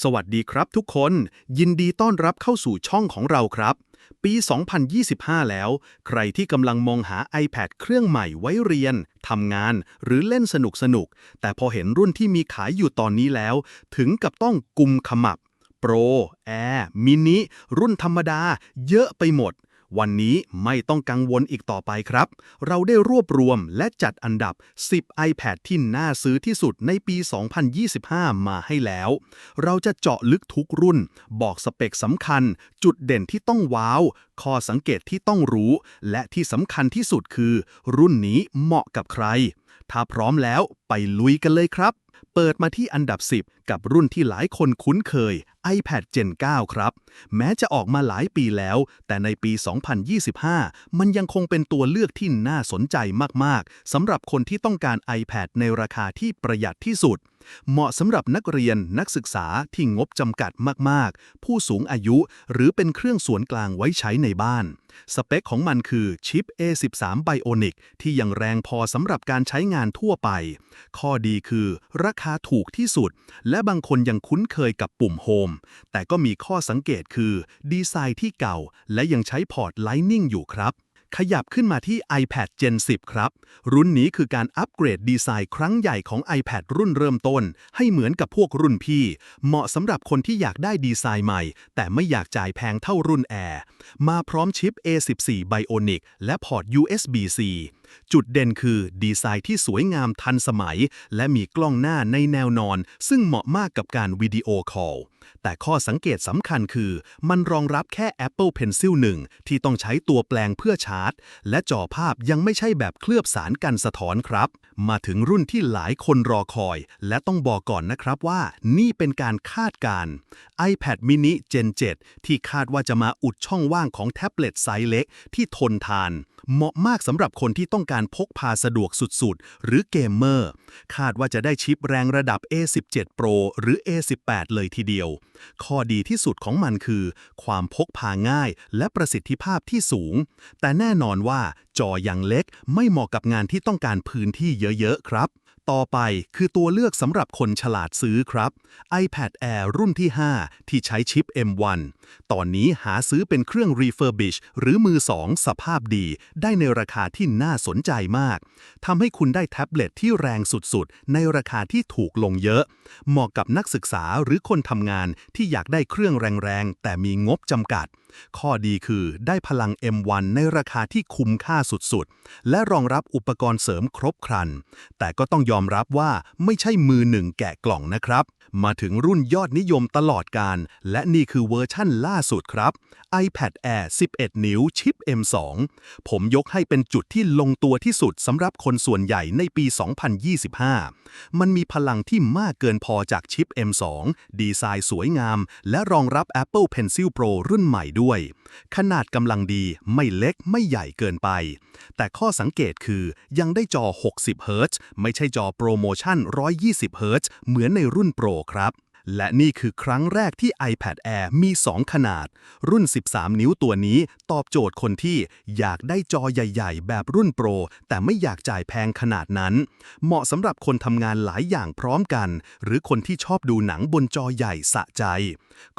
สวัสดีครับทุกคน ยินดีต้อนรับเข้าสู่ช่องของเราครับ ปี 2025 แล้ว ใครที่กำลังมองหา iPad เครื่องใหม่ไว้เรียนทำงาน หรือเล่นสนุกสนุกๆแต่พอเห็นรุ่นที่มีขายอยู่ตอนนี้แล้ว ถึงกับต้องกุมขมับ Pro Air Mini รุ่นธรรมดา เยอะไปหมด วันนี้ไม่ต้องกังวลอีกต่อไปครับ เราได้รวบรวมและจัดอันดับ 10 iPad ที่น่าซื้อที่สุดในปี 2025 มาให้แล้ว เราจะเจาะลึกทุกรุ่น บอกสเปคสำคัญ จุดเด่นที่ต้องว้าว ข้อสังเกตที่ต้องรู้ และที่สำคัญที่สุดคือ รุ่นนี้เหมาะกับใคร ถ้าพร้อมแล้วไปลุยกันเลยครับ เปิดมาที่อันดับ 10 กับรุ่นที่หลายคนคุ้นเคย iPad Gen 9 ครับ แม้จะออกมาหลายปีแล้ว แต่ในปี 2025 มันยังคงเป็นตัวเลือกที่น่าสนใจมาก ๆ สำหรับคนที่ต้องการ iPad ในราคาที่ประหยัดที่สุด เหมาะสำหรับนักเรียนนักศึกษาที่งบจำกัดมาก ๆ ผู้สูงอายุ หรือเป็นเครื่องส่วนกลางไว้ใช้ในบ้าน สเปคของมันคือชิป A13 Bionic ที่ยังแรงพอสำหรับการใช้งานทั่วไป ข้อดีคือราคาถูกที่สุด และบางคนยังคุ้นเคยกับปุ่มโฮมแต่ก็มีข้อสังเกตคือ ดีไซน์ที่เก่าและยังใช้พอร์ต Lightning อยู่ครับ ขยับขึ้นมาที่ iPad Gen 10 ครับ รุ่นนี้คือการอัปเกรดดีไซน์ครั้งใหญ่ของ iPad รุ่นเริ่มต้น ให้เหมือนกับพวกรุ่นพี่ เหมาะสำหรับคนที่อยากได้ดีไซน์ใหม่ แต่ไม่อยากจ่ายแพงเท่ารุ่น Air มาพร้อมชิป A14 Bionic และพอร์ต USB-C จุดเด่นคือดีไซน์ที่สวยงามทันสมัย และมีกล้องหน้าในแนวนอน ซึ่งเหมาะมากกับการวิดีโอคอล แต่ข้อสังเกตสำคัญคือ มันรองรับแค่ Apple Pencil 1 ที่ต้องใช้ตัวแปลงเพื่อชาร์จ และจอภาพยังไม่ใช่แบบเคลือบสารกันสะท้อนครับ มาถึงรุ่นที่หลายคนรอคอย และต้องบอกก่อนนะครับว่านี่เป็นการคาดการ์ iPad mini Gen 7 ที่คาดว่าจะมาอุดช่องว่างของแท็บเล็ตไซส์เล็กที่ทนทาน เหมาะมากสำหรับคนที่ต้องการพกพาสะดวกสุดๆ หรือเกมเมอร์ คาดว่าจะได้ชิปแรงระดับ A17 Pro หรือ A18 เลยทีเดียว ข้อดีที่สุดของมันคือ ความพกพาง่ายและประสิทธิภาพที่สูง แต่แน่นอนว่าจอยังเล็กไม่เหมาะกับงานที่ต้องการพื้นที่เยอะๆ ครับ ต่อไปคือตัวเลือกสำหรับคนฉลาดซื้อครับ iPad Air รุ่นที่ 5 ที่ใช้ชิป M1 ตอนนี้หาซื้อเป็นเครื่อง refurbish หรือมือสองสภาพดี ได้ในราคาที่น่าสนใจมาก ทำให้คุณได้แท็บเล็ตที่แรงสุดๆ ในราคาที่ถูกลงเยอะ เหมาะกับนักศึกษาหรือคนทำงานที่อยากได้เครื่องแรงๆ แต่มีงบจำกัด ข้อดีคือได้พลัง M1 ในราคาที่คุ้มค่าสุดๆ และรองรับอุปกรณ์เสริมครบครัน แต่ก็ต้องยอมรับว่าไม่ใช่มือหนึ่งแกะกล่องนะครับ มาถึงรุ่นยอดนิยมตลอดการ และนี่คือเวอร์ชั่นล่าสุดครับ iPad Air 11 นิ้วชิป M2 ผมยกให้เป็นจุดที่ลงตัวที่สุดสำหรับคนส่วนใหญ่ในปี 2025 มันมีพลังที่มากเกินพอจากชิป M2 ดีไซน์สวยงาม และรองรับ Apple Pencil Pro รุ่นใหม่ด้วยขนาดกำลังดีไม่เล็กไม่ใหญ่เกินไป แต่ข้อสังเกตคือยังได้จอ 60 Hz ไม่ใช่จอโปรโมชั่น 120 Hz เหมือนในรุ่นโปรครับ และนี่คือครั้งแรกที่ iPad Air มี 2 ขนาด รุ่น 13 นิ้วตัวนี้ตอบโจทย์คนที่อยากได้จอใหญ่ ๆ แบบรุ่นโปร แต่ไม่อยากจ่ายแพงขนาดนั้น เหมาะสำหรับคนทำงานหลายอย่างพร้อมกัน หรือคนที่ชอบดูหนังบนจอใหญ่สะใจ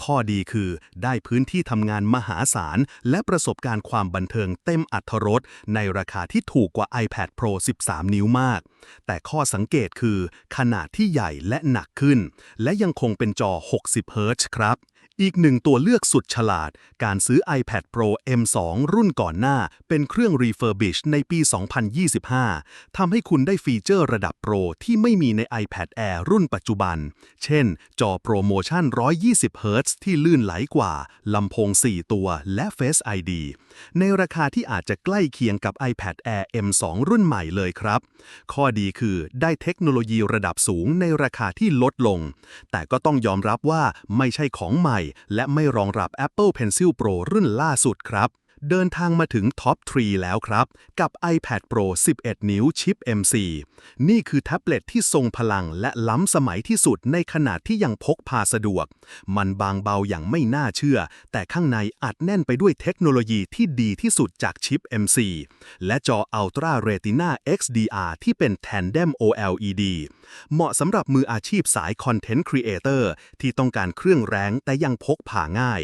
ข้อดีคือได้พื้นที่ทำงานมหาศาล และประสบการณ์ความบันเทิงเต็มอัตรถรสในราคาที่ถูกกว่า iPad Pro 13 นิ้วมาก แต่ข้อสังเกตคือขนาดที่ใหญ่และหนักขึ้น และยังคงเป็นจอ 60 เฮิรตซ์ครับ อีกหนึ่งตัวเลือกสุดฉลาด การซื้อ iPad Pro M2 รุ่นก่อนหน้า เป็นเครื่อง refurbish ในปี 2025 ทำให้คุณได้ฟีเจอร์ระดับโปรที่ไม่มีใน iPad Air รุ่นปัจจุบัน เช่น จอโปรโมชั่น 120เฮิรตซ์ที่ลื่นไหลกว่า ลำโพง 4 ตัว และ Face ID ในราคาที่อาจจะใกล้เคียงกับ iPad Air M2 รุ่นใหม่เลยครับ ข้อดีคือได้เทคโนโลยีระดับสูงในราคาที่ลดลง แต่ก็ต้องยอมรับว่าไม่ใช่ของใหม่และไม่รองรับ Apple Pencil Pro รุ่นล่าสุดครับ เดินทางมาถึงท็อป3แล้วครับ กับ iPad Pro 11 นิ้วชิป M4 นี่คือแท็บเล็ตที่ทรงพลังและล้ำสมัยที่สุดในขนาดที่ยังพกพาสะดวก มันบางเบาอย่างไม่น่าเชื่อ แต่ข้างในอัดแน่นไปด้วยเทคโนโลยีที่ดีที่สุดจากชิป M4 และจอ Ultra Retina XDR ที่เป็น Tandem OLED เหมาะสำหรับมืออาชีพสายคอนเทนต์ครีเอเตอร์ที่ต้องการเครื่องแรงแต่ยังพกพาง่าย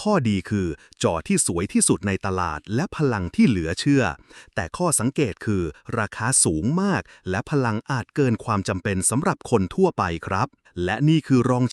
ข้อดีคือจอที่สวยที่สุดในตลาดและพลังที่เหลือเชื่อ แต่ข้อสังเกตคือราคาสูงมาก และพลังอาจเกินความจำเป็นสำหรับคนทั่วไปครับ และนี่คือรอง